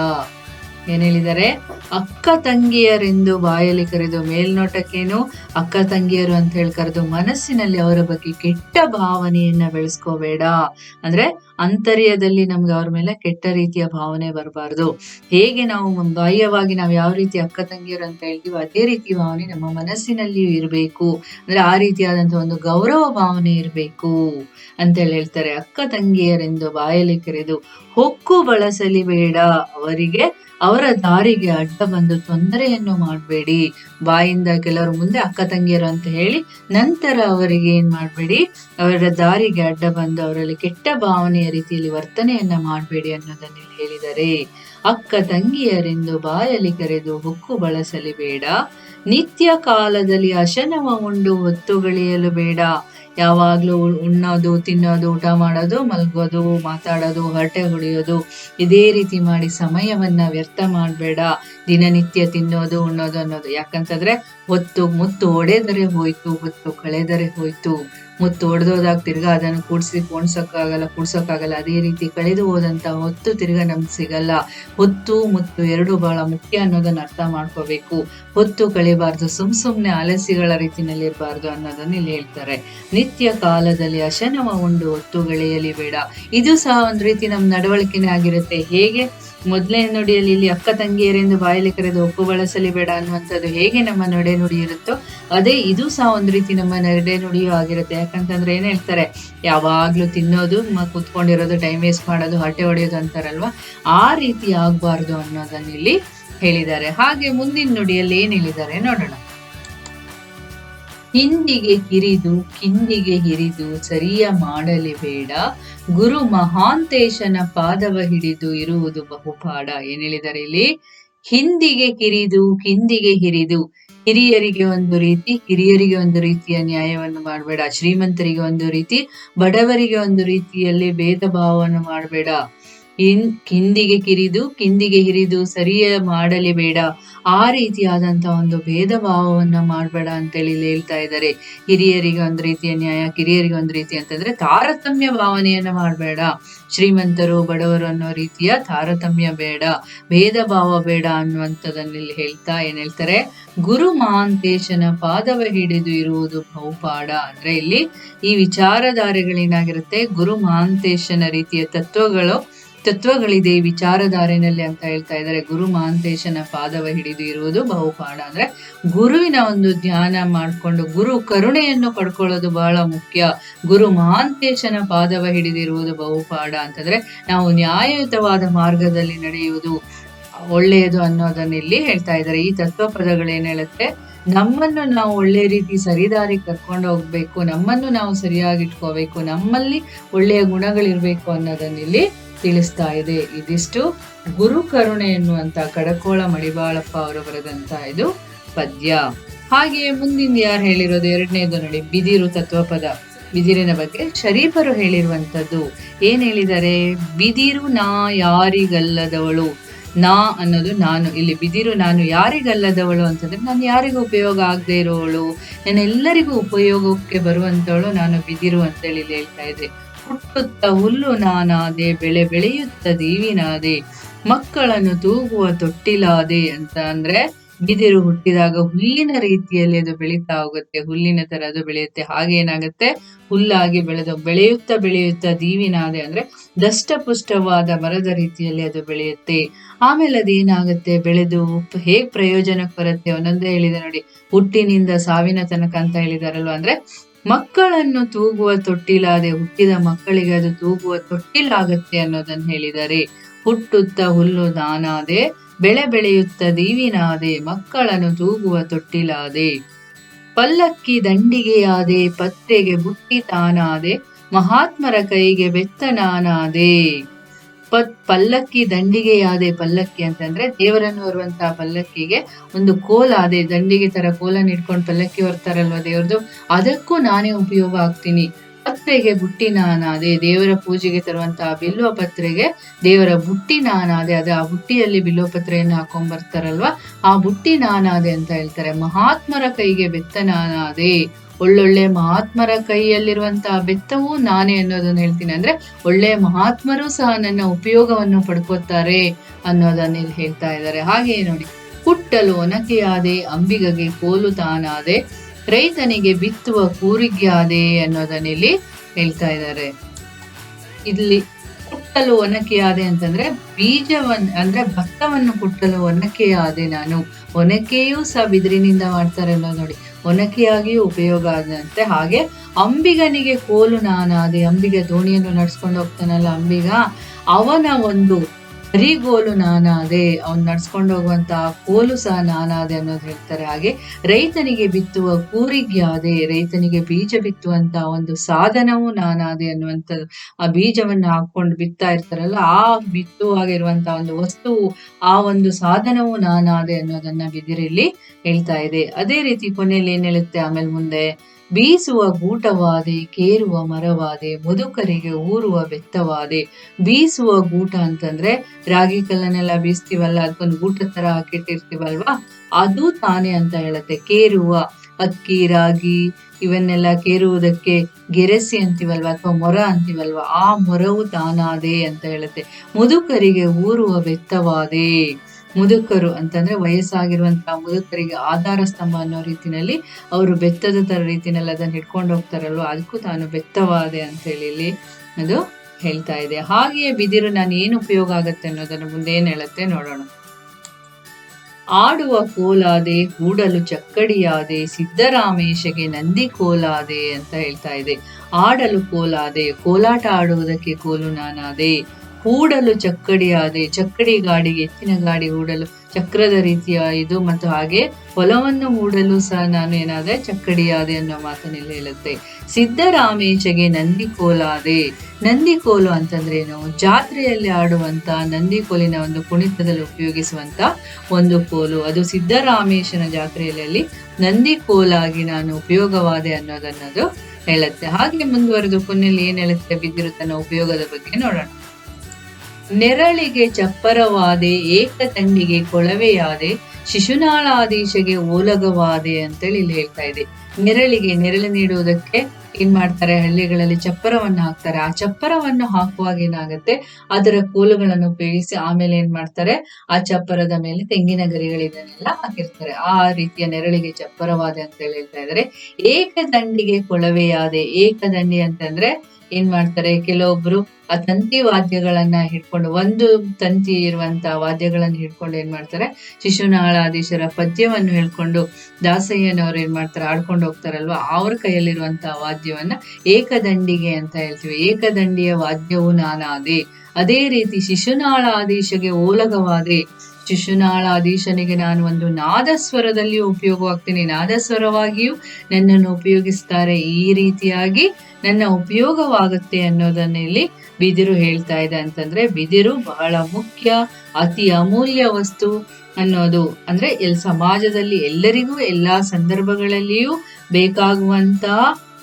ಏನ್ ಹೇಳಿದ್ದಾರೆ? ಅಕ್ಕ ತಂಗಿಯರೆಂದು ಬಾಯಲ್ಲಿ ಕರೆದು ಮೇಲ್ನೋಟಕ್ಕೇನು ಅಕ್ಕ ತಂಗಿಯರು ಅಂತ ಹೇಳಿ ಕರೆದು ಮನಸ್ಸಿನಲ್ಲಿ ಅವರ ಬಗ್ಗೆ ಕೆಟ್ಟ ಭಾವನೆಯನ್ನ ಬೆಳೆಸ್ಕೋಬೇಡ. ಅಂದ್ರೆ ಅಂತರ್ಯದಲ್ಲಿ ನಮ್ಗೆ ಅವ್ರ ಮೇಲೆ ಕೆಟ್ಟ ರೀತಿಯ ಭಾವನೆ ಬರಬಾರ್ದು. ಹೇಗೆ ನಾವು ಬಾಹ್ಯವಾಗಿ ನಾವು ಯಾವ ರೀತಿ ಅಕ್ಕ ತಂಗಿಯರು ಅಂತ ಹೇಳ್ತೀವೋ ಅದೇ ರೀತಿ ಭಾವನೆ ನಮ್ಮ ಮನಸ್ಸಿನಲ್ಲಿಯೂ ಇರಬೇಕು. ಅಂದ್ರೆ ಆ ರೀತಿಯಾದಂತಹ ಒಂದು ಗೌರವ ಭಾವನೆ ಇರಬೇಕು ಅಂತ ಹೇಳಿ ಹೇಳ್ತಾರೆ. ಅಕ್ಕ ತಂಗಿಯರೆಂದು ಬಾಯಲ್ಲಿ ಕರೆದು ಹೊಕ್ಕು ಬಳಸಲಿ ಬೇಡ. ಅವರಿಗೆ ಅವರ ದಾರಿಗೆ ಅಡ್ಡ ಬಂದು ತೊಂದರೆಯನ್ನು ಮಾಡಬೇಡಿ. ಬಾಯಿಂದ ಕೆಲವರು ಮುಂದೆ ಅಕ್ಕ ತಂಗಿಯರು ಅಂತ ಹೇಳಿ ನಂತರ ಅವರಿಗೆ ಏನ್ ಮಾಡಬೇಡಿ? ಅವರ ದಾರಿಗೆ ಅಡ್ಡ ಬಂದು ಅವರಲ್ಲಿ ಕೆಟ್ಟ ಭಾವನೆಯ ರೀತಿಯಲ್ಲಿ ವರ್ತನೆಯನ್ನ ಮಾಡಬೇಡಿ ಅನ್ನೋದನ್ನ ಇಲ್ಲಿ ಹೇಳಿದ್ದಾರೆ. ಅಕ್ಕ ತಂಗಿಯರೆಂದು ಬಾಯಲ್ಲಿ ಕರೆದು ಹುಕ್ಕು ಬಳಸಲಿ ಬೇಡ. ನಿತ್ಯ ಕಾಲದಲ್ಲಿ ಅಶನವ ಉಂಡು ಹೊತ್ತುಗಳಿಯಲು ಬೇಡ. ಯಾವಾಗ್ಲೂ ಉಣ್ಣೋದು, ತಿನ್ನೋದು, ಊಟ ಮಾಡೋದು, ಮಲ್ಗೋದು, ಮಾತಾಡೋದು, ಹೊರಟೆ ಹೊಡೆಯೋದು, ಇದೇ ರೀತಿ ಮಾಡಿ ಸಮಯವನ್ನ ವ್ಯರ್ಥ ಮಾಡಬೇಡ. ದಿನನಿತ್ಯ ತಿನ್ನೋದು, ಉಣ್ಣೋದು ಅನ್ನೋದು. ಯಾಕಂತಂದ್ರೆ ಹೊತ್ತು ಮುತ್ತು ಒಡೆದರೆ ಹೋಯ್ತು, ಹೊತ್ತು ಕಳೆದರೆ ಹೋಯ್ತು. ಮುತ್ತು ಒಡೆದೋದಾಗ ತಿರ್ಗಾ ಅದನ್ನು ಕೂಡ್ಸಿ ಕೂಣ್ಸೋಕ್ಕಾಗಲ್ಲ ಕೂಡ್ಸೋಕ್ಕಾಗಲ್ಲ. ಅದೇ ರೀತಿ ಕಳೆದು ಹೋದಂಥ ಹೊತ್ತು ತಿರ್ಗಾ ನಮ್ಗೆ ಸಿಗಲ್ಲ. ಹೊತ್ತು, ಮುತ್ತು ಎರಡು ಬಹಳ ಮುಖ್ಯ ಅನ್ನೋದನ್ನ ಅರ್ಥ ಮಾಡ್ಕೋಬೇಕು. ಹೊತ್ತು ಕಳಿಬಾರ್ದು, ಸುಮ್ ಸುಮ್ಮನೆ ಆಲಸಿಗಳ ರೀತಿಯಲ್ಲಿ ಇರಬಾರ್ದು ಅನ್ನೋದನ್ನ ಇಲ್ಲಿ ಹೇಳ್ತಾರೆ. ನಿತ್ಯ ಕಾಲದಲ್ಲಿ ಅಶನವ ಉಂಡು, ಹೊತ್ತು ಗೆಳೆಯಲಿ ಬೇಡ. ಇದು ಸಹ ಒಂದು ರೀತಿ ನಮ್ಮ ನಡವಳಿಕೆನೇ ಆಗಿರುತ್ತೆ. ಹೇಗೆ? ಮೊದಲನೇ ನುಡಿಯಲ್ಲಿ ಇಲ್ಲಿ ಅಕ್ಕ ತಂಗಿಯರೆಂದು ಬಾಯಲ್ಲಿ ಕರೆದು ಒಪ್ಪು ಬಳಸಲಿ ಬೇಡ ಅನ್ನುವಂಥದ್ದು ಹೇಗೆ ನಮ್ಮ ನಡೆ ನುಡಿ ಇರುತ್ತೋ, ಅದೇ ಇದು ಸಹ ಒಂದು ರೀತಿ ನಮ್ಮ ನಡೆ ನುಡಿಯೂ ಆಗಿರುತ್ತೆ. ಯಾಕಂತಂದ್ರೆ ಏನ್ ಹೇಳ್ತಾರೆ, ಯಾವಾಗ್ಲೂ ತಿನ್ನೋದು ಕುತ್ಕೊಂಡಿರೋದು ಟೈಮ್ ವೇಸ್ಟ್ ಮಾಡೋದು ಹೊಟ್ಟೆ ಹೊಡೆಯೋದು ಅಂತಾರಲ್ವಾ? ಆ ರೀತಿ ಆಗ್ಬಾರ್ದು ಅನ್ನೋದನ್ನ ಇಲ್ಲಿ ಹೇಳಿದ್ದಾರೆ. ಹಾಗೆ ಮುಂದಿನ ನುಡಿಯಲ್ಲಿ ಏನ್ ಹೇಳಿದ್ದಾರೆ ನೋಡೋಣ. ಹಿಂದಿಗೆ ಹಿರಿದು ಕಿಂದಿಗೆ ಹಿರಿದು ಸರಿಯ ಮಾಡಲೇ ಬೇಡ. ಗುರು ಮಹಾಂತೇಶನ ಪಾದವ ಹಿಡಿದು ಇರುವುದು ಬಹುಪಾಡ. ಏನ್ ಹೇಳಿದಾರೆ ಇಲ್ಲಿ? ಹಿಂದಿಗೆ ಕಿರಿದು ಕಿಂದಿಗೆ ಹಿರಿದು. ಹಿರಿಯರಿಗೆ ಒಂದು ರೀತಿ, ಹಿರಿಯರಿಗೆ ಒಂದು ರೀತಿಯ ನ್ಯಾಯವನ್ನು ಮಾಡಬೇಡ. ಶ್ರೀಮಂತರಿಗೆ ಒಂದು ರೀತಿ, ಬಡವರಿಗೆ ಒಂದು ರೀತಿಯಲ್ಲಿ ಭೇದ ಭಾವವನ್ನು ಮಾಡಬೇಡ. ಇನ್ ಕಿಂದಿಗೆ ಕಿರಿದು, ಕಿಂದಿಗೆ ಹಿರಿದು ಸರಿಯ ಮಾಡಲಿ ಬೇಡ. ಆ ರೀತಿಯಾದಂತ ಒಂದು ಭೇದ ಭಾವವನ್ನ ಮಾಡಬೇಡ ಅಂತೇಳಿ ಇಲ್ಲಿ ಹೇಳ್ತಾ ಇದ್ದಾರೆ. ಹಿರಿಯರಿಗೆ ಒಂದು ರೀತಿಯ ನ್ಯಾಯ, ಕಿರಿಯರಿಗೆ ಒಂದು ರೀತಿ ಅಂತಂದ್ರೆ ತಾರತಮ್ಯ ಭಾವನೆಯನ್ನ ಮಾಡಬೇಡ. ಶ್ರೀಮಂತರು, ಬಡವರು ಅನ್ನೋ ರೀತಿಯ ತಾರತಮ್ಯ ಬೇಡ. ಭೇದ ಭಾವ ಬೇಡ ಅನ್ನುವಂಥದ್ದನ್ನ ಇಲ್ಲಿ ಹೇಳ್ತಾ ಏನ್ ಹೇಳ್ತಾರೆ? ಗುರು ಮಹಾಂತೇಶನ ಪಾದವ ಹಿಡಿದು ಇರುವುದು ಬಹುಪಾಡ ಅಂದ್ರೆ ಇಲ್ಲಿ ಈ ವಿಚಾರಧಾರೆಗಳೇನಾಗಿರುತ್ತೆ? ಗುರು ಮಹಾಂತೇಶನ ರೀತಿಯ ತತ್ವಗಳು ತತ್ವಗಳಿದೆ ಈ ವಿಚಾರಧಾರೆನಲ್ಲಿ ಅಂತ ಹೇಳ್ತಾ ಇದ್ದಾರೆ. ಗುರು ಮಹಾಂತೇಶನ ಪಾದವ ಹಿಡಿದು ಇರುವುದು ಬಹುಪಾಡ ಅಂದ್ರೆ ಗುರುವಿನ ಒಂದು ಧ್ಯಾನ ಮಾಡಿಕೊಂಡು ಗುರು ಕರುಣೆಯನ್ನು ಪಡ್ಕೊಳ್ಳೋದು ಬಹಳ ಮುಖ್ಯ. ಗುರು ಮಹಾಂತೇಶನ ಪಾದವ ಹಿಡಿದಿರುವುದು ಬಹುಪಾಡ ಅಂತಂದ್ರೆ ನಾವು ನ್ಯಾಯಯುತವಾದ ಮಾರ್ಗದಲ್ಲಿ ನಡೆಯುವುದು ಒಳ್ಳೆಯದು ಅನ್ನೋದನ್ನ ಇಲ್ಲಿ ಹೇಳ್ತಾ ಇದ್ದಾರೆ. ಈ ತತ್ವ ಪದಗಳೇನ್ ಹೇಳುತ್ತೆ? ನಮ್ಮನ್ನು ನಾವು ಒಳ್ಳೆ ರೀತಿ ಸರಿದಾರಿ ಕರ್ಕೊಂಡು ಹೋಗ್ಬೇಕು. ನಮ್ಮನ್ನು ನಾವು ಸರಿಯಾಗಿ ಇಟ್ಕೋಬೇಕು. ನಮ್ಮಲ್ಲಿ ಒಳ್ಳೆಯ ಗುಣಗಳಿರ್ಬೇಕು ಅನ್ನೋದನ್ನ ಇಲ್ಲಿ ತಿಳಿಸ್ತಾ ಇದೆ. ಇದಿಷ್ಟು ಗುರು ಕರುಣೆ ಎನ್ನುವಂತ ಕಡಕೋಳ ಮಡಿವಾಳಪ್ಪ ಅವರು ಬರೆದಂತ ಇದು ಪದ್ಯ. ಹಾಗೆಯೇ ಮುಂದಿನ ಯಾರು ಹೇಳಿರೋದು? ಎರಡನೇದು ನೋಡಿ, ಬಿದಿರು ತತ್ವಪದ. ಬಿದಿರಿನ ಬಗ್ಗೆ ಶರೀಫರು ಹೇಳಿರುವಂಥದ್ದು. ಏನ್ ಹೇಳಿದರೆ ಬಿದಿರು ನಾ ಯಾರಿಗಲ್ಲದವಳು. ನಾ ಅನ್ನೋದು ನಾನು. ಇಲ್ಲಿ ಬಿದಿರು ನಾನು ಯಾರಿಗಲ್ಲದವಳು ಅಂತಂದ್ರೆ, ನಾನು ಯಾರಿಗೂ ಉಪಯೋಗ ಆಗದೆ ಇರೋವಳು ನನ್ನೆಲ್ಲರಿಗೂ ಉಪಯೋಗಕ್ಕೆ ಬರುವಂಥವಳು ನಾನು ಬಿದಿರು ಅಂತೇಳಿ ಇಲ್ಲಿ ಹೇಳ್ತಾ ಇದ್ದೆ ಹುಟ್ಟುತ್ತ ಹುಲ್ಲು ನಾನಾದೆ, ಬೆಳೆ ಬೆಳೆಯುತ್ತ ದೀವಿನಾದೆ, ಮಕ್ಕಳನ್ನು ತೂಗುವ ತೊಟ್ಟಿಲಾದೆ ಅಂತ ಅಂದ್ರೆ ಬಿದಿರು ಹುಟ್ಟಿದಾಗ ಹುಲ್ಲಿನ ರೀತಿಯಲ್ಲಿ ಅದು ಬೆಳೀತಾ ಹೋಗುತ್ತೆ. ಹುಲ್ಲಿನ ತರ ಅದು ಬೆಳೆಯುತ್ತೆ. ಹಾಗೆ ಏನಾಗುತ್ತೆ? ಹುಲ್ಲಾಗಿ ಬೆಳೆದು, ಬೆಳೆಯುತ್ತಾ ಬೆಳೆಯುತ್ತಾ ದೀವಿನಾದೆ ಅಂದ್ರೆ ದಷ್ಟಪುಷ್ಟವಾದ ಮರದ ರೀತಿಯಲ್ಲಿ ಅದು ಬೆಳೆಯುತ್ತೆ. ಆಮೇಲೆ ಅದೇನಾಗುತ್ತೆ? ಬೆಳೆದು ಹೇಗ್ ಪ್ರಯೋಜನಕ್ಕೆ ಬರುತ್ತೆ? ಒಂದೊಂದೇ ಹೇಳಿದೆ ನೋಡಿ. ಹುಟ್ಟಿನಿಂದ ಸಾವಿನ ತನಕ ಅಂತ ಹೇಳಿದಾರಲ್ವ ಅಂದ್ರೆ ಮಕ್ಕಳನ್ನು ತೂಗುವ ತೊಟ್ಟಿಲಾದೆ ಹುಟ್ಟಿದ ಮಕ್ಕಳಿಗೆ ಅದು ತೂಗುವ ತೊಟ್ಟಿಲಾಗತ್ತೆ ಅನ್ನೋದನ್ನ ಹೇಳಿದರೆ, ಹುಟ್ಟುತ್ತ ಹುಲ್ಲು ದಾನಾದೆ ಬೆಳೆ ಬೆಳೆಯುತ್ತ ದೀವಿನಾದೆ, ಮಕ್ಕಳನ್ನು ತೂಗುವ ತೊಟ್ಟಿಲಾದೆ, ಪಲ್ಲಕ್ಕಿ ದಂಡಿಗೆಯಾದೆ, ಪತ್ತೆಗೆ ಬುಟ್ಟಿ ತಾನಾದೆ, ಮಹಾತ್ಮರ ಕೈಗೆ ಬೆತ್ತ ನಾನಾದೆ. ಪತ್ ಪಲ್ಲಕ್ಕಿ ದಂಡಿಗೆಯಾದೆ ಪಲ್ಲಕ್ಕಿ ಅಂತಂದ್ರೆ ದೇವರನ್ನು ಹೊರುವಂತಹ ಪಲ್ಲಕ್ಕಿಗೆ ಒಂದು ಕೋಲಾದೆ ದಂಡಿಗೆ ತರ ಕೋಲನ್ನು ಇಟ್ಕೊಂಡು ಪಲ್ಲಕ್ಕಿ ಹೊರ್ತಾರಲ್ವ ದೇವ್ರದ್ದು ಅದಕ್ಕೂ ನಾನೇ ಉಪಯೋಗ ಆಗ್ತೀನಿ. ಪತ್ರೆಗೆ ಬುಟ್ಟಿ ನಾನಾದೆ, ದೇವರ ಪೂಜೆಗೆ ತರುವಂತಹ ಬಿಲ್ವ ಪತ್ರೆಗೆ ದೇವರ ಬುಟ್ಟಿ ನಾನಾದೆ, ಅದೇ ಆ ಬುಟ್ಟಿಯಲ್ಲಿ ಬಿಲ್ವ ಪತ್ರೆಯನ್ನು ಹಾಕೊಂಡ್ ಬರ್ತಾರಲ್ವಾ? ಆ ಬುಟ್ಟಿ ನಾನಾದೆ ಅಂತ ಹೇಳ್ತಾರೆ. ಮಹಾತ್ಮರ ಕೈಗೆ ಬೆತ್ತ ನಾನಾದೆ. ಒಳ್ಳೊಳ್ಳೆ ಮಹಾತ್ಮರ ಕೈಯಲ್ಲಿರುವಂತಹ ಬೆತ್ತವೂ ನಾನೇ ಅನ್ನೋದನ್ನ ಹೇಳ್ತೀನಿ. ಅಂದ್ರೆ ಒಳ್ಳೆ ಮಹಾತ್ಮರು ಸಹ ನನ್ನ ಉಪಯೋಗವನ್ನು ಪಡ್ಕೋತಾರೆ ಅನ್ನೋದನ್ನ ಇಲ್ಲಿ ಹೇಳ್ತಾ ಇದ್ದಾರೆ. ಹಾಗೆ ನೋಡಿ ಹುಟ್ಟಲು ಒನಕೆಯಾದೆ, ಅಂಬಿಗಗೆ ಕೋಲು ತಾನಾದೆ. ರೈತನಿಗೆ ಬಿತ್ತುವ ಕೂರಿಗೆ ಆದೆ ಅನ್ನೋದನ್ನ ಇಲ್ಲಿ ಹೇಳ್ತಾ ಇದ್ದಾರೆ. ಇಲ್ಲಿ ಕುಟ್ಟಲು ಒನಕೆಯಾದೆ ಅಂತಂದ್ರೆ ಬೀಜವನ್, ಅಂದ್ರೆ ಭತ್ತವನ್ನು ಕುಟ್ಟಲು ಒನಕೆಯಾದೆ ನಾನು. ಒನಕೆಯೂ ಸಹ ಬಿದಿರಿನಿಂದ ಮಾಡ್ತಾರೆ ಅನ್ನೋದು ನೋಡಿ. ಒನಕೆಯಾಗಿಯೂ ಉಪಯೋಗ ಆದಂತೆ ಹಾಗೆ ಅಂಬಿಗನಿಗೆ ಕೋಲು ನಾನಾದೆ. ಅಂಬಿಗೆ ದೋಣಿಯನ್ನು ನಡ್ಸ್ಕೊಂಡು ಹೋಗ್ತಾನಲ್ಲ ಅಂಬಿಗ. ಅವನ ಒಂದು ಹರಿಗೋಲು ನಾನಾದೆ, ಅವ್ನ್ ನಡ್ಸ್ಕೊಂಡು ಹೋಗುವಂತ ಕೋಲು ಸಹ ನಾನಾದೆ ಅನ್ನೋದು ಹೇಳ್ತಾರೆ. ಹಾಗೆ ರೈತನಿಗೆ ಬಿತ್ತುವ ಕೂರಿಗ್ಯಾದೆ ರೈತನಿಗೆ ಬೀಜ ಬಿತ್ತುವಂತ ಒಂದು ಸಾಧನವೂ ನಾನಾದೆ ಅನ್ನುವಂತ ಆ ಬೀಜವನ್ನ ಹಾಕೊಂಡು ಬಿತ್ತಾ ಇರ್ತಾರಲ್ಲ, ಆ ಬಿತ್ತುವಾಗಿರುವಂತ ಒಂದು ವಸ್ತು ಆ ಒಂದು ಸಾಧನವು ನಾನಾದೆ ಅನ್ನೋದನ್ನ ಬಿದಿರಲ್ಲಿ ಹೇಳ್ತಾ ಇದೆ. ಅದೇ ರೀತಿ ಕೊನೆಯಲ್ಲಿ ಏನ್ ಹೇಳುತ್ತೆ ಆಮೇಲೆ ಮುಂದೆ? ಬೀಸುವ ಗೂಟವಾದೆ, ಕೇರುವ ಮರವಾದೆ, ಮುದುಕರಿಗೆ ಊರುವ ಬೆತ್ತವಾದೆ. ಬೀಸುವ ಗೂಟ ಅಂತಂದ್ರೆ ರಾಗಿ ಕಲ್ಲನ್ನೆಲ್ಲ ಬೀಸ್ತೀವಲ್ಲ ಅದಕ್ಕೊಂದು ಗೂಟ ತರ ಹಾಕಿಟ್ಟಿರ್ತೀವಲ್ವಾ? ಅದು ತಾನೇ ಅಂತ ಹೇಳತ್ತೆ. ಕೇರುವ, ಅಕ್ಕಿ, ರಾಗಿ ಇವನ್ನೆಲ್ಲ ಕೇರುವುದಕ್ಕೆ ಗೆರೆಸಿ ಅಂತೀವಲ್ವ ಅಥವಾ ಮೊರ ಅಂತೀವಲ್ವಾ? ಆ ಮೊರವು ತಾನಾದೆ ಅಂತ ಹೇಳುತ್ತೆ. ಮುದುಕರಿಗೆ ಊರುವ ಬೆತ್ತವಾದೆ. ಮುದುಕರು ಅಂತಂದ್ರೆ ವಯಸ್ಸಾಗಿರುವಂತಹ ಮುದುಕರಿಗೆ ಆಧಾರ ಸ್ತಂಭ ಅನ್ನೋ ರೀತಿನಲ್ಲಿ ಅವರು ಬೆತ್ತದ ತರ ರೀತಿನಲ್ಲಿ ಅದನ್ನ ಹಿಡ್ಕೊಂಡು ಹೋಗ್ತಾರಲ್ವ? ಅದಕ್ಕೂ ತಾನು ಬೆತ್ತವಾದೆ ಅಂತ ಹೇಳಿ ಇಲ್ಲಿ ಅದು ಹೇಳ್ತಾ ಇದೆ. ಹಾಗೆಯೇ ಬಿದಿರು ನಾನು ಏನು ಉಪಯೋಗ ಆಗತ್ತೆ ಅನ್ನೋದನ್ನ ಮುಂದೆ ಏನ್ ಹೇಳುತ್ತೆ ನೋಡೋಣ. ಆಡುವ ಕೋಲಾದೆ, ಕೂಡಲು ಚಕ್ಕಡಿಯಾದೆ, ಸಿದ್ದರಾಮೇಶಗೆ ನಂದಿ ಕೋಲಾದೆ ಅಂತ ಹೇಳ್ತಾ ಇದೆ. ಆಡಲು ಕೋಲಾದೆ, ಕೋಲಾಟ ಆಡುವುದಕ್ಕೆ ಕೋಲು ನಾನಾದೆ. ಹೂಡಲು ಚಕ್ಕಡಿಯಾದೆ ಚಕ್ಕಡಿ ಗಾಡಿಗೆ ಎತ್ತಿನ ಗಾಡಿ ಹೂಡಲು ಚಕ್ರದ ರೀತಿಯ ಇದು ಮತ್ತು ಹಾಗೆ ಹೊಲವನ್ನು ಹೂಡಲು ಸಹ ನಾನು ಏನಾದೆ ಚಕ್ಕಡಿಯಾದೆ ಅನ್ನೋ ಮಾತನ್ನೆಲ್ಲ ಹೇಳುತ್ತೆ. ಸಿದ್ದರಾಮೇಶಗೆ ನಂದಿಕೋಲಾದೆ ನಂದಿಕೋಲು ಅಂತಂದ್ರೆ ಏನು? ಜಾತ್ರೆಯಲ್ಲಿ ಆಡುವಂತ ನಂದಿಕೋಲಿನ ಒಂದು ಕುಣಿತದಲ್ಲಿ ಉಪಯೋಗಿಸುವಂತ ಒಂದು ಕೋಲು. ಅದು ಸಿದ್ದರಾಮೇಶನ ಜಾತ್ರೆಯಲ್ಲಿ ನಂದಿಕೋಲಾಗಿ ನಾನು ಉಪಯೋಗವಾದೆ ಅನ್ನೋದನ್ನದು ಹೇಳುತ್ತೆ. ಹಾಗೆ ಮುಂದುವರೆದು ಕೊನೆಯಲ್ಲಿ ಏನ್ ಹೇಳುತ್ತೆ? ಬಿದ್ದಿರುತ್ತನ್ನೋ ಉಪಯೋಗದ ಬಗ್ಗೆ ನೋಡೋಣ. ನೆರಳಿಗೆ ಚಪ್ಪರವಾದೆ ಏಕದಂಡಿಗೆ ಕೊಳವೆಯಾದೆ ಶಿಶುನಾಳಾದೀಶಗೆ ಓಲಗವಾದೆ ಅಂತೇಳಿ ಇಲ್ಲಿ ಹೇಳ್ತಾ ಇದೆ. ನೆರಳಿಗೆ ನೆರಳು ನೀಡುವುದಕ್ಕೆ ಏನ್ ಮಾಡ್ತಾರೆ? ಹಳ್ಳಿಗಳಲ್ಲಿ ಚಪ್ಪರವನ್ನು ಹಾಕ್ತಾರೆ. ಆ ಚಪ್ಪರವನ್ನು ಹಾಕುವಾಗ ಏನಾಗುತ್ತೆ? ಅದರ ಕೋಲುಗಳನ್ನು ಉಪಯೋಗಿಸಿ ಆಮೇಲೆ ಏನ್ ಮಾಡ್ತಾರೆ? ಆ ಚಪ್ಪರದ ಮೇಲೆ ತೆಂಗಿನ ಗರಿಗಳಿದನ್ನೆಲ್ಲ ಹಾಕಿರ್ತಾರೆ. ಆ ರೀತಿಯ ನೆರಳಿಗೆ ಚಪ್ಪರವಾದೆ ಅಂತ ಹೇಳ್ತಾ ಇದ್ದಾರೆ ಏಕದಂಡಿಗೆ ಕೊಳವೆಯಾದೆ. ಏಕದಂಡಿ ಅಂತಂದ್ರೆ ಏನ್ ಮಾಡ್ತಾರೆ? ಕೆಲವೊಬ್ರು ಆ ತಂತಿ ವಾದ್ಯಗಳನ್ನ ಹಿಡ್ಕೊಂಡು, ಒಂದು ತಂತಿ ಇರುವಂತ ವಾದ್ಯಗಳನ್ನ ಹಿಡ್ಕೊಂಡು ಏನ್ ಮಾಡ್ತಾರೆ? ಶಿಶುನಾಳಾಧೀಶರ ಪದ್ಯವನ್ನು ಹೇಳ್ಕೊಂಡು ದಾಸಯ್ಯನವ್ರು ಏನ್ ಮಾಡ್ತಾರೆ? ಆಡ್ಕೊಂಡು ಹೋಗ್ತಾರಲ್ವಾ? ಅವ್ರ ಕೈಯಲ್ಲಿರುವಂತಹ ವಾದ್ಯವನ್ನ ಏಕದಂಡಿಗೆ ಅಂತ ಹೇಳ್ತೀವಿ. ಏಕದಂಡಿಯ ವಾದ್ಯವು ನಾನಾದೆ. ಅದೇ ರೀತಿ ಶಿಶುನಾಳಾಧೀಶಗೆ ಓಲಗವಾದೆ. ಶಿಶುನಾಳಾಧೀಶನಿಗೆ ನಾನು ಒಂದು ನಾದಸ್ವರದಲ್ಲಿ ಉಪಯೋಗವಾಗ್ತೀನಿ. ನಾದಸ್ವರವಾಗಿಯೂ ನನ್ನನ್ನು ಉಪಯೋಗಿಸ್ತಾರೆ. ಈ ರೀತಿಯಾಗಿ ನನ್ನ ಉಪಯೋಗವಾಗುತ್ತೆ ಅನ್ನೋದನ್ನ ಇಲ್ಲಿ ಬಿದಿರು ಹೇಳ್ತಾ ಇದೆ ಅಂತಂದ್ರೆ, ಬಿದಿರು ಬಹಳ ಮುಖ್ಯ, ಅತಿ ಅಮೂಲ್ಯ ವಸ್ತು ಅನ್ನೋದು. ಅಂದ್ರೆ ಎಲ್ ಸಮಾಜದಲ್ಲಿ ಎಲ್ಲರಿಗೂ ಎಲ್ಲಾ ಸಂದರ್ಭಗಳಲ್ಲಿಯೂ ಬೇಕಾಗುವಂತ,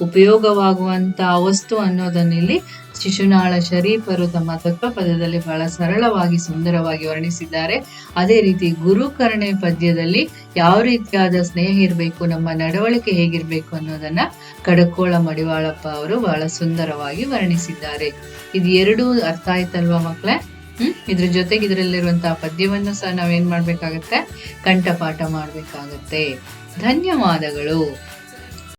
ಉಪಯೋಗವಾಗುವಂತ ವಸ್ತು ಅನ್ನೋದನ್ನ ಇಲ್ಲಿ ಶಿಶುನಾಳ ಶರೀಫರು ತಮ್ಮ ತತ್ವ ಪದದಲ್ಲಿ ಬಹಳ ಸರಳವಾಗಿ ಸುಂದರವಾಗಿ ವರ್ಣಿಸಿದ್ದಾರೆ. ಅದೇ ರೀತಿ ಗುರುಕರ್ಣೆ ಪದ್ಯದಲ್ಲಿ ಯಾವ ರೀತಿಯಾದ ಸ್ನೇಹ ಇರಬೇಕು, ನಮ್ಮ ನಡವಳಿಕೆ ಹೇಗಿರ್ಬೇಕು ಅನ್ನೋದನ್ನ ಕಡಕೋಳ ಮಡಿವಾಳಪ್ಪ ಅವರು ಬಹಳ ಸುಂದರವಾಗಿ ವರ್ಣಿಸಿದ್ದಾರೆ. ಇದು ಎರಡೂ ಅರ್ಥ ಆಯ್ತಲ್ವಾ ಮಕ್ಕಳೇ ಹ್ಮ್? ಇದ್ರ ಜೊತೆಗೆ ಇದರಲ್ಲಿರುವಂತಹ ಪದ್ಯವನ್ನು ಸಹ ನಾವೇನ್ ಮಾಡ್ಬೇಕಾಗತ್ತೆ? ಕಂಠಪಾಠ ಮಾಡ್ಬೇಕಾಗತ್ತೆ. ಧನ್ಯವಾದಗಳು.